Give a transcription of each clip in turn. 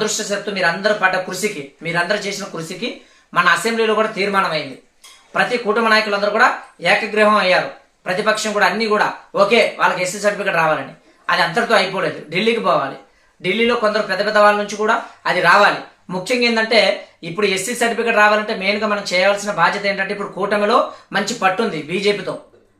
అదృష్టశక్తు మీరందరూ పడ్డ కృషికి మీరందరూ చేసిన కృషికి మన అసెంబ్లీలో కూడా తీర్మానం అయింది ప్రతి కుటుంబ నాయకులందరూ కూడా ఏకగ్రహం అయ్యారు. ప్రతిపక్షం కూడా అన్ని కూడా ఓకే వాళ్ళకి ఎస్సీ సర్టిఫికేట్ రావాలని. అది అంతటితో అయిపోలేదు. ఢిల్లీకి పోవాలి. ఢిల్లీలో కొందరు పెద్ద పెద్ద వాళ్ళ నుంచి కూడా అది రావాలి. ముఖ్యంగా ఏంటంటే ఇప్పుడు ఎస్సీ సర్టిఫికేట్ రావాలంటే మెయిన్గా మనం చేయాల్సిన బాధ్యత ఏంటంటే ఇప్పుడు కూటమిలో మంచి పట్టుంది బీజేపీతో.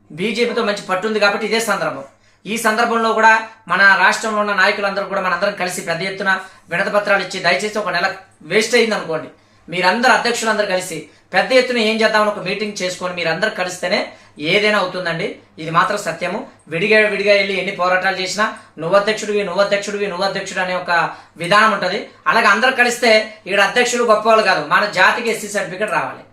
బీజేపీతో మంచి పట్టుంది కాబట్టి ఇదే సందర్భం. ఈ సందర్భంలో కూడా మన రాష్ట్రంలో ఉన్న నాయకులందరూ కూడా మనందరం కలిసి పెద్ద ఎత్తున వినతపత్రాలు ఇచ్చి దయచేసి ఒక నెల వేస్ట్ అయింది అనుకోండి మీరందరూ అధ్యక్షులందరూ కలిసి పెద్ద ఎత్తున ఏం చేద్దామని ఒక మీటింగ్ చేసుకొని మీరందరూ కలిస్తేనే ఏదైనా అవుతుందండి. ఇది మాత్రం సత్యము. విడిగా విడిగా వెళ్ళి ఎన్ని పోరాటాలు చేసినా నువ్వు అధ్యక్షుడివి నువ్వు అధ్యక్షుడివి నువ్వు అధ్యక్షుడు అనే ఒక విధానం ఉంటుంది. అలాగే అందరూ కలిస్తే ఇక్కడ అధ్యక్షుడు గొప్పవాళ్ళు కాదు. మన జాతికి ఎస్సీ సర్టిఫికేట్ రావాలి.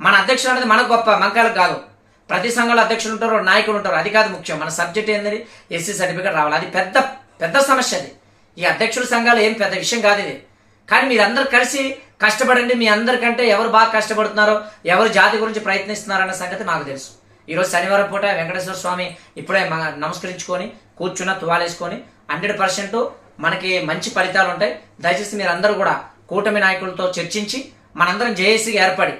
మన అధ్యక్షుడు అనేది మనకు గొప్ప మంకాలకు కాదు. ప్రతి సంఘంలో అధ్యక్షులు ఉంటారు నాయకులు ఉంటారు. అది కాదు ముఖ్యం. మన సబ్జెక్ట్ ఏంది ఎస్సీ సర్టిఫికేట్ రావాలి. అది పెద్ద పెద్ద సమస్య అది. ఈ అధ్యక్షుల సంఘాలు ఏం పెద్ద విషయం కాదు ఇది. కానీ మీరందరూ కలిసి కష్టపడండి. మీ అందరికంటే ఎవరు బాగా కష్టపడుతున్నారో ఎవరు జాతి గురించి ప్రయత్నిస్తున్నారన్న సంగతి నాకు తెలుసు. ఈరోజు శనివారం పూట వెంకటేశ్వర స్వామి ఇప్పుడే మ- నమస్కరించుకొని కూర్చున్న తువాలేసుకొని హండ్రెడ్ పర్సెంట్ మనకి మంచి ఫలితాలు ఉంటాయి. దయచేసి మీరందరూ కూడా కూటమి నాయకులతో చర్చించి మనందరం జేఏసీగా ఏర్పడి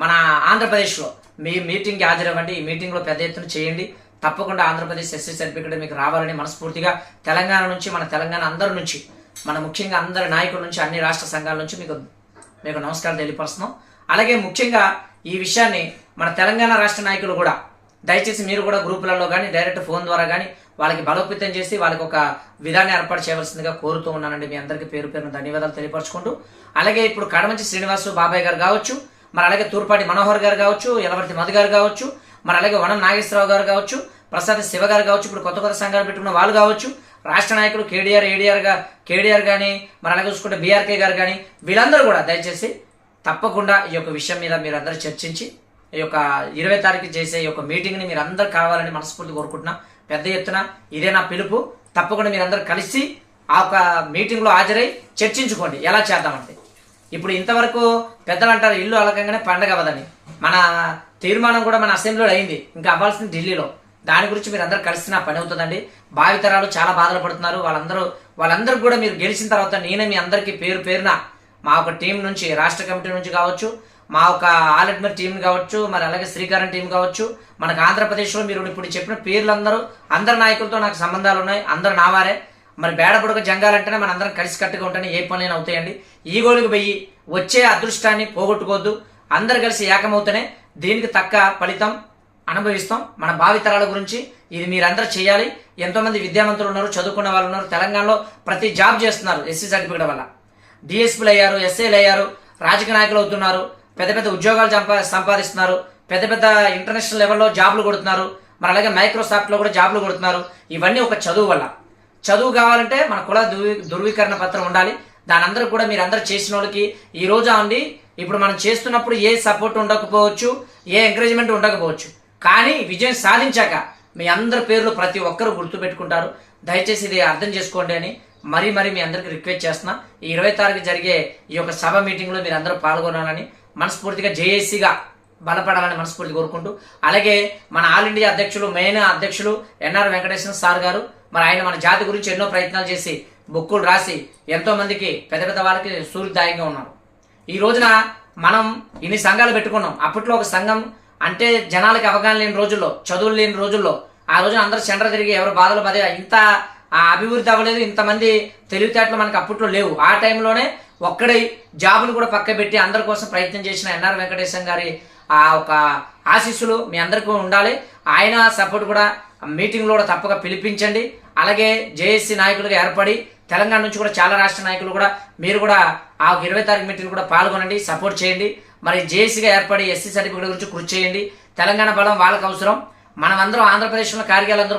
మన ఆంధ్రప్రదేశ్లో మీ మీటింగ్కి హాజరవ్వండి ఈ మీటింగ్లో పెద్ద ఎత్తున చేయండి. తప్పకుండా ఆంధ్రప్రదేశ్ ఎస్సీ సర్టిఫికేట్ మీకు రావాలని మనస్ఫూర్తిగా తెలంగాణ నుంచి మన తెలంగాణ అందరి నుంచి మన ముఖ్యంగా అందరి నాయకుల నుంచి అన్ని రాష్ట్ర సంఘాల నుంచి మీకు మీకు నమస్కారం తెలియపరుస్తున్నాం. అలాగే ముఖ్యంగా ఈ విషయాన్ని మన తెలంగాణ రాష్ట్ర నాయకులు కూడా దయచేసి మీరు కూడా గ్రూపులలో కానీ డైరెక్ట్ ఫోన్ ద్వారా కానీ వాళ్ళకి బలోపేతం చేసి వాళ్ళకి ఒక విధాన్ని ఏర్పాటు చేయవలసిందిగా కోరుతూ ఉన్నానండి. మీ అందరికీ పేరు పేరున ధన్యవాదాలు తెలియపరచుకుంటూ. అలాగే ఇప్పుడు కడమంచి శ్రీనివాసు బాబాయ్ గారు కావచ్చు మరి అలాగే తూర్పాటి మనోహర్ గారు కావచ్చు ఎలవర్తి మధు గారు కావచ్చు మరి అలాగే వనం నాగేశ్వరరావు గారు కావచ్చు ప్రసాద్ శివ గారు కావచ్చు ఇప్పుడు కొత్త కొత్త సంఘాలు పెట్టుకున్న వాళ్ళు కావచ్చు రాష్ట్ర నాయకులు కేడీఆర్ ఏడీఆర్గా కేడీఆర్ కానీ మరి అలాగే చూసుకుంటే బీఆర్కే గారు కానీ వీళ్ళందరూ కూడా దయచేసి తప్పకుండా ఈ యొక్క విషయం మీద మీరు అందరూ చర్చించి ఈ యొక్క ఇరవై తారీఖు చేసే ఈ యొక్క మీటింగ్ని మీరు అందరూ కావాలని మనస్ఫూర్తి కోరుకుంటున్నా. పెద్ద ఎత్తున ఇదే నా పిలుపు. తప్పకుండా మీరందరూ కలిసి ఆ ఒక మీటింగ్లో హాజరై చర్చించుకోండి. ఎలా చేద్దామంటే ఇప్పుడు ఇంతవరకు పెద్దలు అంటారు ఇల్లు అలకంగానే పండగ అవ్వదని. మన తీర్మానం కూడా మన అసెంబ్లీలో అయింది. ఇంకా అవ్వాల్సింది ఢిల్లీలో. దాని గురించి మీరు అందరూ కలిసి నా పని అవుతుందండి. భావితరాలు చాలా బాధలు పడుతున్నారు. వాళ్ళందరూ వాళ్ళందరూ కూడా మీరు గెలిచిన తర్వాత నేనే మీ అందరికీ పేరు పేరున మా ఒక టీం నుంచి రాష్ట్ర కమిటీ నుంచి కావచ్చు మా ఒక ఆలెడ్మర్ టీం కావచ్చు మరి అలాగే శ్రీకారం టీం కావచ్చు మనకు ఆంధ్రప్రదేశ్లో మీరు ఇప్పుడు చెప్పిన పేర్లందరూ అందరి నాయకులతో నాకు సంబంధాలు ఉన్నాయి. అందరు నావారే మరి బేడబుడక జంగాలంటేనే మన అందరం కలిసి కట్టుగా ఉంటేనే ఏ పనులైనా అవుతాయండి. ఈగోలకు పోయి వచ్చే అదృష్టాన్ని పోగొట్టుకోవద్దు. అందరు కలిసి ఏకమవుతేనే దీనికి తక్క ఫలితం అనుభవిస్తాం. మన భావితరాల గురించి ఇది మీరందరూ చేయాలి. ఎంతోమంది విద్యావంతులు ఉన్నారు చదువుకున్న వాళ్ళు ఉన్నారు. తెలంగాణలో ప్రతి జాబ్ చేస్తున్నారు ఎస్సీ సర్టిఫికేట్ వల్ల. డిఎస్పీలు అయ్యారు ఎస్ఏలు అయ్యారు రాజకీయ నాయకులు అవుతున్నారు పెద్ద పెద్ద ఉద్యోగాలు సంపా సంపాదిస్తున్నారు పెద్ద పెద్ద ఇంటర్నేషనల్ లెవెల్లో జాబ్లు కొడుతున్నారు. మరి అలాగే మైక్రోసాఫ్ట్లో కూడా జాబ్లు కొడుతున్నారు. ఇవన్నీ ఒక చదువు వల్ల. చదువు కావాలంటే మన కుల ధృవీకరణ పత్రం ఉండాలి. దాని అందరూ కూడా మీరు అందరు చేసిన వాళ్ళకి ఈ రోజు అండి ఇప్పుడు మనం చేస్తున్నప్పుడు ఏ సపోర్ట్ ఉండకపోవచ్చు ఏ ఎంకరేజ్మెంట్ ఉండకపోవచ్చు. కానీ విజయం సాధించాక మీ అందరి పేర్లు ప్రతి ఒక్కరు గుర్తుపెట్టుకుంటారు. దయచేసి ఇది అర్థం చేసుకోండి అని మరీ మరీ మీ అందరికి రిక్వెస్ట్ చేస్తున్నా. ఈ ఇరవై తారీఖు జరిగే ఈ యొక్క సభ మీటింగ్లో మీరు అందరూ పాల్గొనాలని మనస్ఫూర్తిగా జేఏసీగా బలపడాలని మనస్ఫూర్తి కోరుకుంటూ. అలాగే మన ఆల్ ఇండియా అధ్యక్షులు మెయిన్ అధ్యక్షులు ఎన్ఆర్ వెంకటేశ్వర సార్ గారు మరి ఆయన మన జాతి గురించి ఎన్నో ప్రయత్నాలు చేసి బుక్కులు రాసి ఎంతో మందికి పెద్ద పెద్ద వాళ్ళకి సూర్యదాయంగా ఉన్నారు. ఈ రోజున మనం ఇన్ని సంఘాలు పెట్టుకున్నాం. అప్పట్లో ఒక సంఘం అంటే జనాలకి అవగాహన లేని రోజుల్లో చదువులు లేని రోజుల్లో ఆ రోజున అందరూ సెంటర్ తిరిగి ఎవరు బాధలు బాధ ఇంత ఆ అభివృద్ధి అవ్వలేదు ఇంతమంది తెలివితేటలు మనకి అప్పట్లో లేవు. ఆ టైంలోనే ఒక్కడే జాబును కూడా పక్క పెట్టి అందరి కోసం ప్రయత్నం చేసిన ఎన్ఆర్ వెంకటేశం గారి ఆ ఒక ఆశీస్సులు మీ అందరికీ ఉండాలి. ఆయన సపోర్ట్ కూడా మీటింగ్లో కూడా తప్పక పిలిపించండి. అలాగే జేఏసీ నాయకులుగా ఏర్పడి తెలంగాణ నుంచి కూడా చాలా రాష్ట్ర నాయకులు కూడా మీరు కూడా ఆ ఇరవై తారీఖు మీటింగ్ కూడా పాల్గొనండి సపోర్ట్ చేయండి. మరి జేఏసీగా ఏర్పడి ఎస్సీ సర్టిఫికేట్ గురించి కృషి చేయండి. తెలంగాణ బలం వాళ్ళకి అవసరం. మనమందరం ఆంధ్రప్రదేశ్లో కార్యాలయందరూ